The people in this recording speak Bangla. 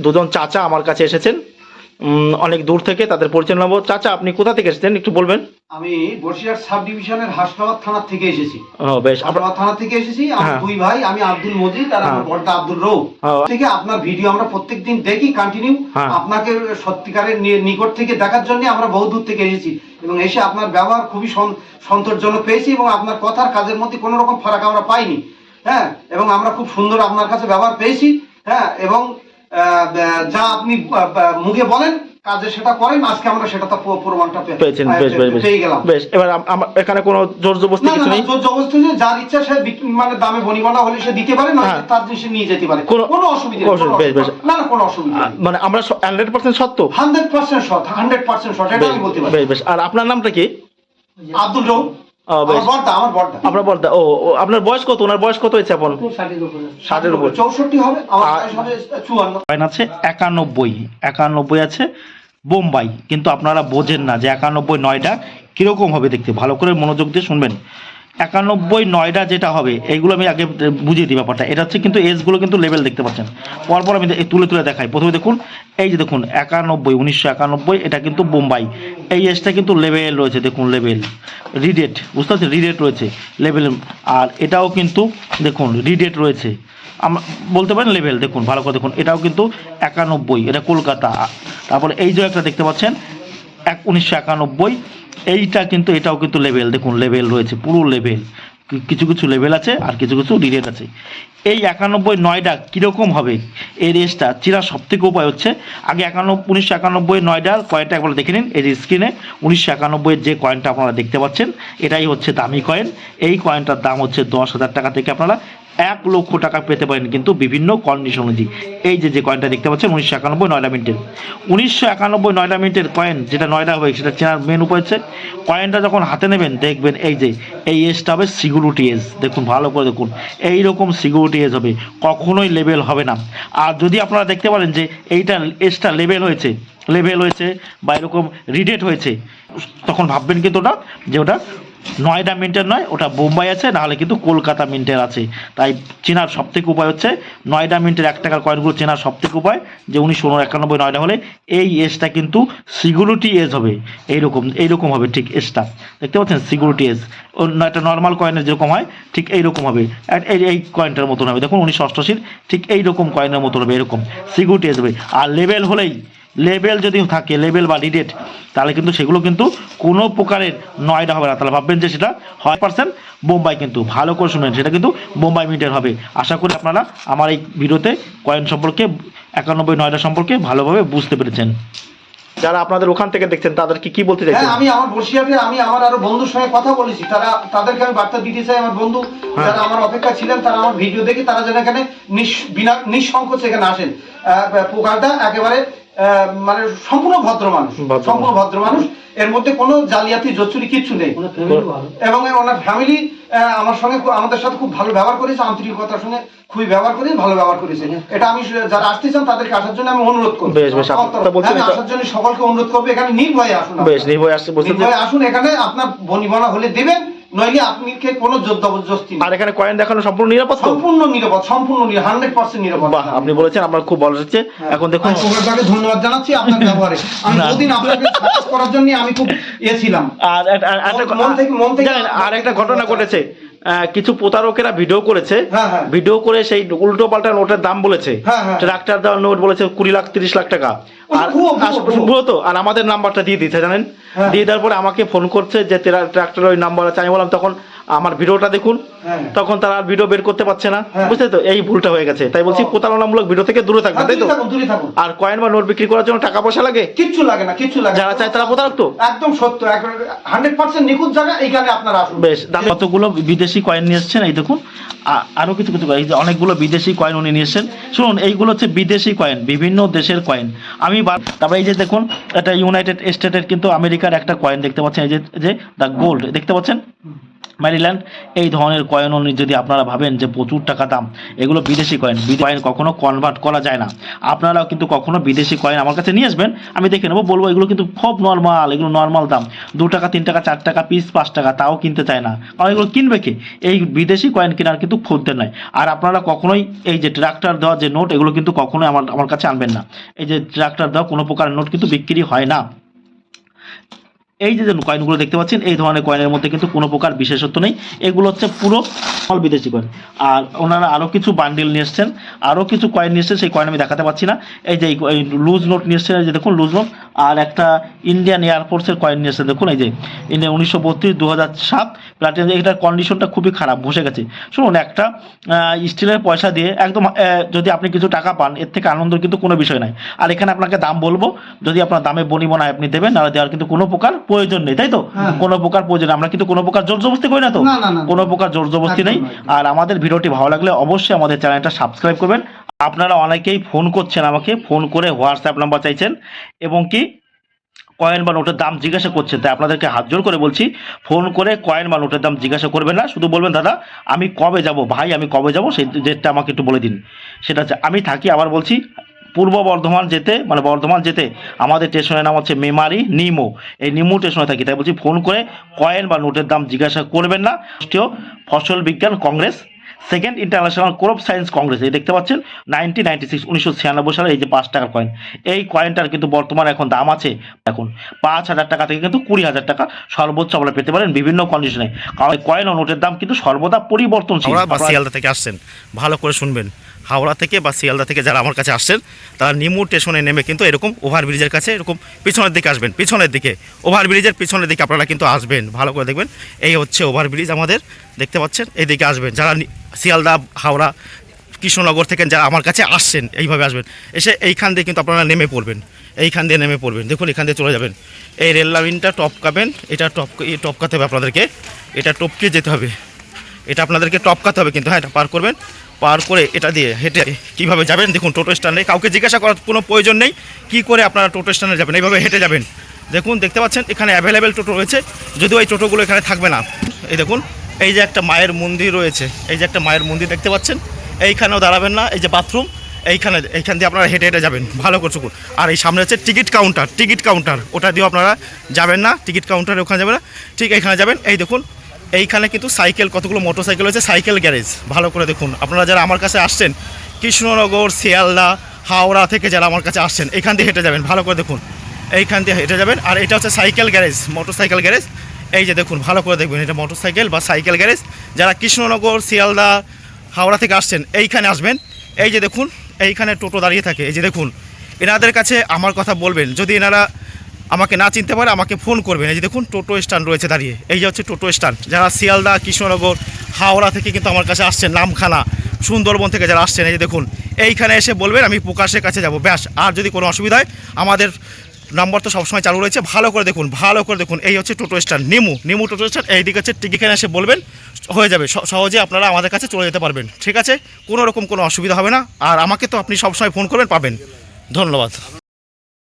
দুজন চাচা আমার কাছে এসেছেন। অনেক দূর থেকে তাদের পরিচয় নেব। চাচা আপনি কোথা থেকে এসেছেন? একটু বলবেন। আমি বসিরহাট সাব ডিভিশনের হাসনাবাদ থানা থেকে এসেছি। ও বেশ। আপনার হাসনাবাদ থানা থেকে এসেছি। আমার হ্যাঁ। দুই ভাই আমি আব্দুল মজিদ আর আমার হ্যাঁ। বড়দা আব্দুল রৌ হ্যাঁ। থেকে আপনার ভিডিও আমরা প্রত্যেকদিন দেখি কন্টিনিউ হ্যাঁ। আপনাকে সত্যিকারের নি- নিকট থেকে দেখার জন্য আমরা বহু দূর থেকে এসেছি। এবং এসে আপনার ব্যবহার খুবই সন- সন্তোষজনক পেয়েছি এবং আপনার কথার কাজের মধ্যে কোনো রকম ফারাক আমরা পাইনি। হ্যাঁ? এবং আমরা খুব সুন্দর আপনার কাছে ব্যবহার পেয়েছি। হ্যাঁ? এবং যা আপনি মুখে বলেন কাজে সেটা করেন আজকে আমরা সেটা তো প্রমাণটা পেয়েছেন বেশ বেশ বেশ। পেয়ে গেলাম। বেশ এবার আমার এখানে কোনো জোর জবরদস্তি না না কিছু নেই? জোর জবরদস্তি যে যার ইচ্ছা সে মানে দামে বনিবনা হলে সে দিতে পারে নয়তো হ্যাঁ। তার জিনিস নিয়ে যেতে পারে। কোনো- অসুবিধা নেই, বেশ, বেশ। না না কোনো অসুবিধা মানে আমরা হান্ড্রেড পার্সেন্ট সত্য hundred percent shot hundred percent shot এটা আমি বলতে পারি। বেশ বেশ। আর আপনার নামটা কি? আব্দুল রৌ বর্দা ও আপনার বয়স কত? ওনার বয়স কত হয়েছে এখন? ষাটের উপর। চৌষট্টি হবে আমার আর- বয়স হবে চুয়ান্ন। কয়েন আছে একানব্বই। একানব্বই আছে বোম্বাই। কিন্তু আপনারা বোঝেন না যে একানব্বই নয়টা কীরকম হবে দেখতে। ভালো করে মনোযোগ দিয়ে শুনবেন। একানব্বই নয়টা যেটা হবে, এইগুলো আমি আগে বুঝিয়ে দিই ব্যাপারটা। এটা হচ্ছে কিন্তু এজগুলো কিন্তু লেভেল দেখতে পাচ্ছেন। পরপর আমি তুলে তুলে দেখাই। প্রথমে দেখুন, এই যে দেখুন, একানব্বই, উনিশশো একানব্বই, এটা কিন্তু বোম্বাই। এই এজটা কিন্তু লেভেল রয়েছে, দেখুন লেভেল রিডেট বুঝতে পারছেন? রিডেট রয়েছে লেভেল আর এটাও কিন্তু, দেখুন রিডেট রয়েছে। আমরা, বলতে পারেন লেভেল দেখুন, ভালো করে দেখুন। এটাও কিন্তু একানব্বই, এটা কলকাতা। তারপরে এই যে একটা দেখতে পাচ্ছেন, এক, উনিশশো একানব্বই এইটা কিন্তু, এটাও কিন্তু লেভেল দেখুন লেভেল রয়েছে, পুরো লেভেল কিছু কিছু লেভেল আছে আর কিছু কিছু ডিরেট আছে। এই একানব্বই নয়টা কীরকম হবে? এই রেসটা চিরা সব থেকে উপায় হচ্ছে, আগে একানব্বই উনিশশো একানব্বই নয়টার কয়েনটা একবার দেখে নিন, এই স্ক্রিনে উনিশশো একানব্বইয়ের যে কয়েনটা আপনারা দেখতে পাচ্ছেন, এটাই হচ্ছে দামি কয়েন এই কয়েনটার দাম হচ্ছে দশ হাজার টাকা থেকে আপনারা এক লক্ষ টাকা পেতে পারেন কিন্তু বিভিন্ন কন্ডিশন অনুযায়ী। এই যে যে কয়েনটা দেখতে পাচ্ছেন, উনিশশো একানব্বই নয়টা মিনিটের উনিশশো একানব্বই নয়টা মিনিটের কয়েন যেটা নয়টা হবে সেটা চেনার মেন উপায় হচ্ছে কয়েনটা যখন হাতে নেবেন, দেখবেন এই যে, এই এজটা হবে সিকিউরিটি এজ দেখুন, ভালো করে দেখুন এই রকম সিকিউরিটি এজ হবে, কখনোই লেভেল হবে না। আর যদি আপনারা দেখতে পারেন যে, এইটা এজটা লেভেল হয়েছে লেভেল হয়েছে বা এরকম রিডেট হয়েছে, তখন ভাববেন কিন্তু ওটা, যে ওটা নয়ডা মিন্টের নয়, ওটা বোম্বাই আছে, নাহলে কিন্তু কলকাতা মিন্টের আছে। তাই চেনার সব থেকে উপায় হচ্ছে, নয়ডা মিন্টের এক টাকার কয়েনগুলো চেনার সব থেকে উপায়, যে উনিশশো একানব্বই নয়ডা হলে এই এজটা কিন্তু সিকিউরিটি এজ হবে। এইরকম এইরকম হবে ঠিক এজটা। দেখতে পাচ্ছেন, সিকিউরিটি এজ। একটা নর্মাল কয়েনের যেরকম হয়, ঠিক এইরকম হবে। এই এই কয়েনটার মতন হবে। দেখুন, উনিশশো অষ্টআশির ঠিক এইরকম কয়েনের মতন হবে, এরকম। সিকিউরিটি এজ হবে। আর লেভেল হলেই লেভেল যদি থাকে লেভেল বা রিডেট তাহলে কিন্তু সেগুলো কিন্তু কোনো প্রকারের নয়ডা হবে না। তাহলে ভাববেন যে সেটা হয় পার্সেন্ট বোম্বাই কিন্তু। ভালো করে শুনবেন সেটা কিন্তু বোম্বাই মিটার হবে। আশা করি আপনারা আমার এই ভিডিওতে কয়েন সম্পর্কে একানব্বই নয়ডা সম্পর্কে ভালোভাবে বুঝতে পেরেছেন। যারা আপনাদের ওখান থেকে দেখছেন তাদেরকে কি বলতে হ্যাঁ আমি আমার বসিয়াতে আমি আমার আরও বন্ধুর সঙ্গে কথা বলেছি। তারা তাদেরকে আমি বার্তা দিতে চাই আমার বন্ধু। হ্যাঁ। যারা আমার অপেক্ষা ছিলেন তারা আমার ভিডিও দেখে তারা যেন এখানে নিঃসংকোচ এখানে আসেন। আহ, একেবারে মানে সম্পূর্ণ ভদ্র মানুষ। সম্পূর্ণ ভদ্র মানুষ। এর মধ্যে কোনো জালিয়াতি জচ্চুরি কিচ্ছু নেই। এবং ওনার ফ্যামিলি আমার সঙ্গে আমাদের সাথে খুব ভালো ব্যবহার করেছে আন্তরিকতার সঙ্গে খুবই ব্যবহার করে ভালো ব্যবহার করেছে। এটা আমি যারা আসতে চান তাদেরকে আসার জন্য আমি অনুরোধ করব। আমি আসার জন্য সকলকে অনুরোধ করব এখানে নির্ভয়ে আসুন নির্ভয়ে আসুন এখানে আপনার বনিবনা হলে দেবেন নইলে আপনি কে কোনো জবরদস্তি আর এখানে কয়েন দেখানো সম্পূর্ণ নিরাপদ সম্পূর্ণ নিরাপদ সম্পূর্ণ হান্ড্রেড পার্সেন্ট নিরাপদ। বাহ আপনি বলেছেন আপনার খুব ভালো হচ্ছে এখন দেখুন। প্রকাশদাকে ধন্যবাদ জানাচ্ছি আপনার ব্যবহারে। আমি। আপনাকে করার জন্য আমি খুব ইয়ে ছিলাম। আর একটা- মন থেকে- মন থেকে- আর একটা ঘটনা ঘটেছে। কিছু প্রতারকেরা ভিডিও করেছে। হ্যাঁ, হ্যাঁ। ভিডিও করে সেই উল্টো পাল্টা নোটের দাম বলেছে। হ্যাঁ, হ্যাঁ। ট্রাক্টর দেওয়ার নোট বলেছে কুড়ি লাখ তিরিশ লাখ টাকা। আর আর আমাদের নাম্বারটা দিয়ে দিতে জানেন? হ্যাঁ। দিয়ে দেওয়ার পরে আমাকে ফোন করছে যে ট্রাক্টর ওই নাম্বার আছে। আমি বললাম তখন আমার ভিডিওটা দেখুন। হ্যাঁ। তখন তারা আর ভিডিও বের করতে পারছে না। হ্যাঁ। বুঝতে তো? এই ভুলটা হয়ে গেছে। তাই বলছি প্রতারণামূলক ভিডিও থেকে দূরে থাকবে হ্যাঁ, তাই তো? আর কয়েন বা নোট বিক্রি করার জন্য টাকা পয়সা লাগে? কিচ্ছু লাগে না কিচ্ছু লাগে যারা চায় তারা প্রতারক তো? একদম সত্য হান্ড্রেড পার্সেন্ট নিখুঁত জায়গা এইখানে আপনারা আসুন। বেশ দাম। কতগুলো বিদেশি কয়েন নিয়ে এসেছেন? এই দেখুন আরও কিছু কিছু এই যে অনেকগুলো বিদেশি কয়েন উনি নিয়ে এসেছেন। শুনুন এইগুলো হচ্ছে বিদেশি কয়েন বিভিন্ন দেশের কয়েন। আমি তারপরে এই যে দেখুন এটা ইউনাইটেড স্টেটের কিন্তু আমেরিকার একটা কয়েন দেখতে পাচ্ছেন, এই যে দ্য গোল্ড দেখতে পাচ্ছেন? ম্যারিল্যান্ড এই ধরনের কয়েন যদি আপনারা ভাবেন যে প্রচুর টাকা দাম, এগুলো বিদেশি কয়েন কয়েন কখনো কনভার্ট করা যায় না। আপনারাও কিন্তু কখনো বিদেশি কয়েন আমার কাছে নিয়ে আসবেন, আমি দেখে নেব, বলব এগুলো কিন্তু খুব নর্মাল এগুলো নর্মাল দাম। দু টাকা, তিন টাকা, চার টাকা পিস পাঁচ টাকা, তাও কিনতে চায় না। কারণ এগুলো কিনবে কি? এই বিদেশি কয়েন কেনার কিন্তু খদ্দের নাই আর আপনারা কখনোই এই যে ট্রাক্টর দেওয়া যে নোট এগুলো কিন্তু কখনোই আমার আমার কাছে আনবেন না। এই যে ট্রাক্টর দেওয়া কোনো প্রকার নোট কিন্তু বিক্রি হয় না। এই যে কয়েনগুলো দেখতে পাচ্ছেন, এই ধরনের কয়েনের মধ্যে কিন্তু কোনো প্রকার বিশেষত্ব নেই। এগুলো হচ্ছে পুরো অল বিদেশি কয়েন আর ওনারা আরও কিছু বান্ডিল নিয়ে এসছেন আরও কিছু কয়েন নিয়ে এসছেন, সেই কয়েন আমি দেখাতে পাচ্ছি না। এই যে লুজ নোট নিয়ে এসছেন যে দেখুন লুজ নোট আর একটা ইন্ডিয়ান এয়ারফোর্সের কয়েন নিয়ে এসছেন, দেখুন এই যে। ইন্ডিয়ান উনিশশো বত্রিশ দু হাজার সাত প্লাটিনাম এটার কন্ডিশনটা খুবই খারাপ বসে গেছে। শুনুন, একটা স্টিলের পয়সা দিয়ে একদম যদি আপনি কিছু টাকা পান, এর থেকে আনন্দ কিন্তু কোনো বিষয় নাই। আর এখানে আপনাকে দাম বলব, যদি আপনার দামে বনিবনা আপনি দেবেন, নাহলে দেওয়ার কিন্তু কোনো প্রকার প্রয়োজন নেই তাই তো? হ্যাঁ। কোনো প্রকার প্রয়োজন আমরা কিন্তু কোনো প্রকার জোর জবস্তি করি না তো। কোনো প্রকার জোর জবস্তি নেই আর আমাদের ভিডিওটি ভালো লাগলে অবশ্যই আমাদের চ্যানেলটা সাবস্ক্রাইব করবেন। আপনারা অনেকেই ফোন করছেন আমাকে ফোন করে হোয়াটসঅ্যাপ নাম্বার চাইছেন এবং কি কয়েন বা নোটের দাম জিজ্ঞাসা করছেন। তাই আপনাদেরকে হাত জোর করে বলছি ফোন করে কয়েন বা নোটের দাম জিজ্ঞাসা করবেন না। শুধু বলবেন দাদা আমি কবে যাব? ভাই আমি কবে যাব? সেই ডেটটা আমাকে একটু বলে দিন। সেটা আমি থাকি আবার বলছি পূর্ব বর্ধমান যেতে মানে বর্ধমান যেতে আমাদের স্টেশনের নাম হচ্ছে মেমারি নিমো। এই নিমো স্টেশনে থাকি, তাই বলছি ফোন করে কয়েন বা নোটের দাম জিজ্ঞাসা করবেন না। ফসল বিজ্ঞান congress, second international crop science congress, এই দেখতে পাচ্ছেন? নাইনটিন নাইনটি সিক্স, উনিশশো ছিয়ানব্বই সালে এই যে পাঁচ টাকার কয়েন, এই কয়েনটার কিন্তু বর্তমানে এখন দাম আছে এখন পাঁচ হাজার টাকা থেকে কিন্তু কুড়ি হাজার টাকা সর্বোচ্চ আপনারা পেতে পারেন বিভিন্ন কন্ডিশনে কারণ কয়েন ও নোটের দাম কিন্তু সর্বদা শিয়ালদা থেকে আসছেন, ভালো করে শুনবেন। হাওড়া থেকে বা শিয়ালদা থেকে যারা আমার কাছে আসছেন, তারা নিমু স্টেশনে নেমে কিন্তু এরকম ওভারব্রিজের কাছে এরকম পিছনের দিকে আসবেন, পিছনের দিকে। ওভারব্রিজের পিছনের দিকে আপনারা কিন্তু আসবেন, ভালো করে দেখবেন। এই হচ্ছে ওভারব্রিজ আমাদের, দেখতে পাচ্ছেন? এইদিকে আসবেন। যারা শিয়ালদা, হাওড়া, কৃষ্ণনগর থেকে যারা আমার কাছে আসছেন, এইভাবে আসবেন। এসে এইখান দিয়ে কিন্তু আপনারা নেমে পড়বেন। এইখান দিয়ে নেমে পড়বেন। দেখুন, এখান দিয়ে চলে যাবেন। এই রেল লাইনটা টপকাবেন এটা টপ টপকাতে হবে আপনাদেরকে। এটা টপকে যেতে হবে। এটা আপনাদেরকে টপকাতে হবে কিন্তু হ্যাঁ এটা পার করবেন। পার করে এটা দিয়ে হেঁটে কীভাবে যাবেন? দেখুন, টোটো স্ট্যান্ডে কাউকে জিজ্ঞাসা করার কোনো প্রয়োজন নেই। কী করে আপনারা টোটো স্ট্যান্ডে যাবেন? এইভাবে হেঁটে যাবেন। দেখুন, দেখতে পাচ্ছেন, এখানে অ্যাভেলেবেল টোটো রয়েছে। যদিও এই টোটোগুলো এখানে থাকবে না। এই দেখুন, এই যে একটা মায়ের মন্দির রয়েছে। এই যে একটা মায়ের মন্দির দেখতে পাচ্ছেন। এইখানেও দাঁড়াবেন না, এই যে বাথরুম এইখানে, এইখান দিয়ে আপনারা হেঁটে হেঁটে যাবেন। ভালো করে চুকুন আর এই সামনে হচ্ছে টিকিট কাউন্টার টিকিট কাউন্টার ওটা দিয়েও আপনারা যাবেন না টিকিট কাউন্টারে ওখানে যাবেন না। ঠিক এইখানে যাবেন। এই দেখুন এইখানে কিন্তু সাইকেল, কতগুলো মোটর সাইকেল রয়েছে, সাইকেল গ্যারেজ। ভালো করে দেখুন। আপনারা যারা আমার কাছে আসছেন, কৃষ্ণনগর, শিয়ালদা, হাওড়া থেকে যারা আমার কাছে আসছেন, এখান দিয়ে হেঁটে যাবেন। ভালো করে দেখুন। এইখান দিয়ে হেঁটে যাবেন। আর এটা হচ্ছে cycle garage motor cycle garage. এই যে দেখুন, ভালো করে দেখবেন, এটা মোটর সাইকেল বা সাইকেল গ্যারেজ। যারা কৃষ্ণনগর, শিয়ালদা, হাওড়া থেকে আসছেন, এইখানে আসবেন। এই যে দেখুন, এইখানে টোটো দাঁড়িয়ে থাকে। এই যে দেখুন, এনাদের কাছে আমার কথা বলবেন। যদি এনারা আমাকে না চিনতে পারে আমাকে ফোন করবেন এই যে দেখুন, টোটো স্ট্যান্ড রয়েছে দাঁড়িয়ে। এই যে হচ্ছে টোটো স্ট্যান্ড। যারা শিয়ালদা, কৃষ্ণনগর, হাওড়া থেকে কিন্তু আমার কাছে আসছেন, নামখানা, সুন্দরবন থেকে যারা আসছেন, এই যে দেখুন, এইখানে এসে বলবেন, আমি প্রকাশের কাছে যাব। ব্যাস, আর যদি কোনো অসুবিধা হয়, আমাদের নাম্বার তো সবসময় চালু রয়েছে। ভালো করে দেখুন, ভালো করে দেখুন, এই হচ্ছে টোটো স্ট্যান্ড, নিমু নিমু টোটো স্ট্যান্ড। এইদিকে হচ্ছে টিকিখানে এসে বলবেন, হয়ে যাবে। সহজে আপনারা আমাদের কাছে চলে যেতে পারবেন। ঠিক আছে? কোনো রকম কোনো অসুবিধা হবে না। আর আমাকে তো আপনি সবসময় ফোন করবেন, পাবেন। ধন্যবাদ।